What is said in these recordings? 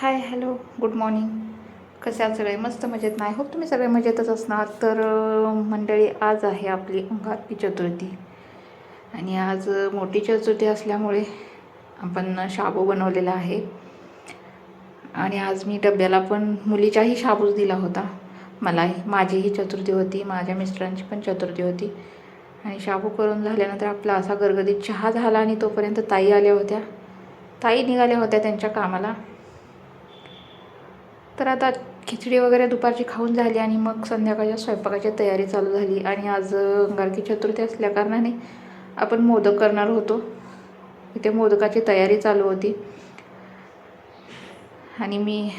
Hi hello good morning कसे आहात सगळे? मस्त मजेत नाही होप तुम्ही सगळे मजेतच असणार. तर मंडळी आज आहे आपली अंगारकी चतुर्थी. आणि आज मोठी चतुर्थी असल्यामुळे आपण शाबू बनवलेला आहे. आणि आज मी डब्याला पण मुलीच्याही शाबूच दिला होता. मलाही माझीही चतुर्थी होती माझ्या मिस्टरांची पण चतुर्थी होती. आणि शाबू करून झाल्यानंतर आपला असा गरगदीत चहा झाला आणि तोपर्यंत ताई आल्या होत्या. ताई निघाल्या होत्या त्यांच्या कामाला. तर आता खिचडी वगैरे दुपारची खाऊन झाली आणि मग संध्याकाळच्या स्वयंपाकाची तयारी चालू झाली. आणि आज अंगारकी चतुर्थी असल्याकारणाने आपण मोदक करणार होतो. इथे मोदकाची तयारी चालू होती. आणि मी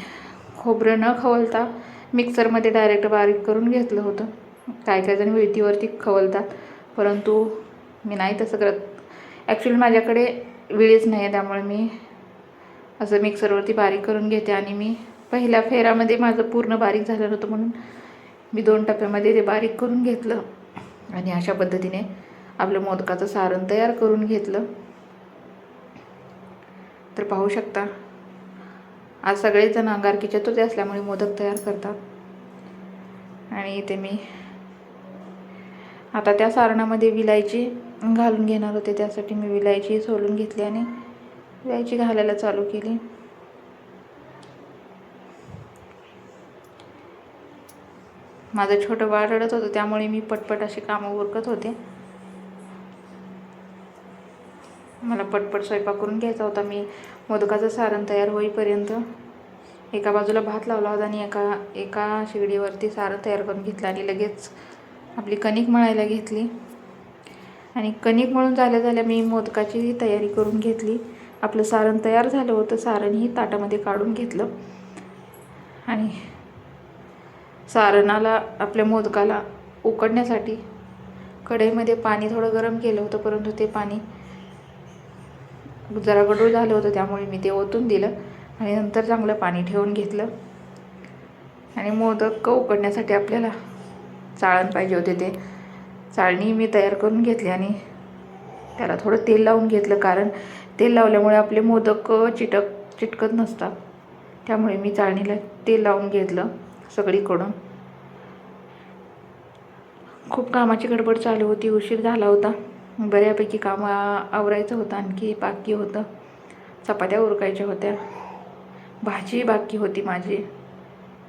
खोबरं न खवलता मिक्सरमध्ये डायरेक्ट बारीक करून घेतलं होतं. काय काय जण विळतीवरती खवलतात परंतु मी नाही तसं करत. ॲक्च्युली माझ्याकडे विळीच नाही आहे त्यामुळे मी असं मिक्सरवरती बारीक करून घेते आणि मी पहिल्या फेरामध्ये माझं पूर्ण बारीक झालं नव्हतं म्हणून मी दोन टप्प्यामध्ये ते बारीक करून घेतलं. आणि अशा पद्धतीने आपलं मोदकाचं सारण तयार करून घेतलं. तर पाहू शकता आज सगळेजण अंगारकी चतुर्थी असल्यामुळे मोदक तयार करतात. आणि इथे मी आता त्या सारणामध्ये विलायची घालून घेणार होते. त्यासाठी मी विलायची सोलून घेतली आणि विलायची घालायला चालू केली. माझं छोटं बाळ रडत होतं त्यामुळे मी पटपट अशी कामं उरकत होते. मला पटपट स्वयंपाक करून घ्यायचा होता. मी मोदकाचं सारण तयार होईपर्यंत एका बाजूला भात लावला होता आणि एका एका शिगडीवरती सारण तयार करून घेतलं आणि लगेच आपली कणिक मळायला घेतली. आणि कणिक मळून झाल्या झाल्या मी मोदकाची तयारी करून घेतली. आपलं सारण तयार झालं होतं सारणही ताटामध्ये काढून घेतलं. आणि सारणाला आपल्या मोदकाला उकडण्यासाठी कढईमध्ये पाणी थोडं गरम केलं होतं परंतु ते पाणी जरा गडूळ झालं होतं त्यामुळे मी ते ओतून दिलं आणि नंतर चांगलं पाणी ठेवून घेतलं. आणि मोदक उकडण्यासाठी आपल्याला चाळण पाहिजे होते. ते चाळणी मी तयार करून घेतली आणि त्याला थोडं तेल लावून घेतलं कारण तेल लावल्यामुळे आपले मोदक चिटक चिटकत नसतात. त्यामुळे मी चाळणीला तेल लावून घेतलं सगळीकडून. खूप कामाची गडबड चालू होती. उशीर झाला होता. बऱ्यापैकी काम आवरायचं होतं. आणखी बाकी होतं. चपात्या उरकायच्या होत्या. भाजी बाकी होती माझी.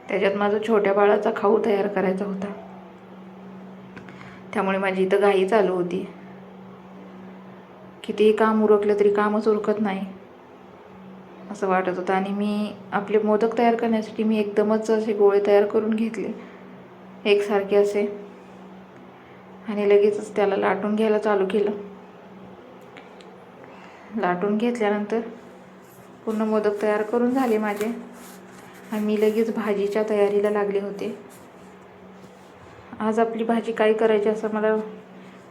त्याच्यात माझं छोट्या बाळाचा खाऊ तयार करायचा होता. त्यामुळे माझी इथं घाई चालू होती. कितीही काम उरकलं तरी कामच उरकत नाही. असं वाटत होतं. आणि मी आपले मोदक तयार करण्यासाठी मी एकदमच असे गोळे तयार करून घेतले. एकसारखे असे. आणि लगेचच त्याला लाटून घ्यायला चालू केलं. लाटून घेतल्यानंतर पूर्ण मोदक तयार करून झाले माझे. आणि मी लगेच भाजीच्या तयारीला लागले होते. आज आपली भाजी काय करायची असं मला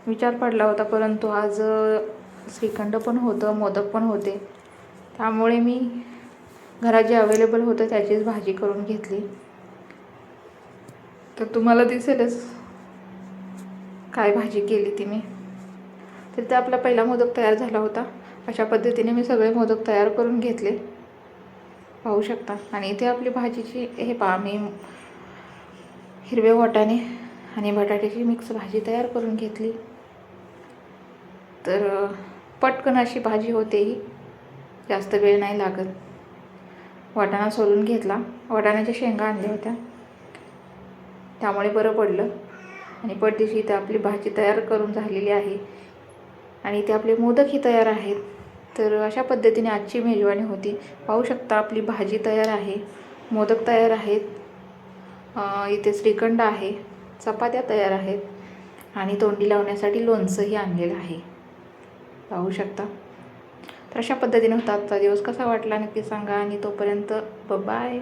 विचार पडला होता परंतु आज श्रीखंड पण होतं मोदक पण होते. त्यामुळे मी घरात जे अवेलेबल होतं त्याचीच भाजी करून घेतली. तर तुम्हाला दिसेलच काय भाजी केली ती मी. तर ते आपला पहिला मोदक तयार झाला होता. अशा पद्धतीने मी सगळे मोदक तयार करून घेतले. पाहू शकता. आणि इथे आपली भाजीची हे पहा मी हिरवे वाटाणे आणि बटाट्याची मिक्स भाजी तयार करून घेतली. तर पटकन अशी भाजी होते ही. जास्त वेळ नाही लागत. वाटाणा सोलून घेतला. वाटाण्याच्या शेंगा आणल्या होत्या. त्यामुळे बरं पडलं. आणि पडदिशी इथं आपली भाजी तयार करून झालेली आहे. आणि इथे आपले मोदकही तयार आहेत. तर अशा पद्धतीने आजची मेजवानी होती. पाहू शकता आपली भाजी तयार आहे. मोदक तयार आहेत. इथे श्रीखंड आहे. चपात्या तयार आहेत. आणि तोंडी लावण्यासाठी लोणचंही आणलेलं आहे. पाहू शकता. तर अशा पद्धतीने होता आजचा दिवस. कसा वाटला नक्की सांगा. आणि तोपर्यंत बाय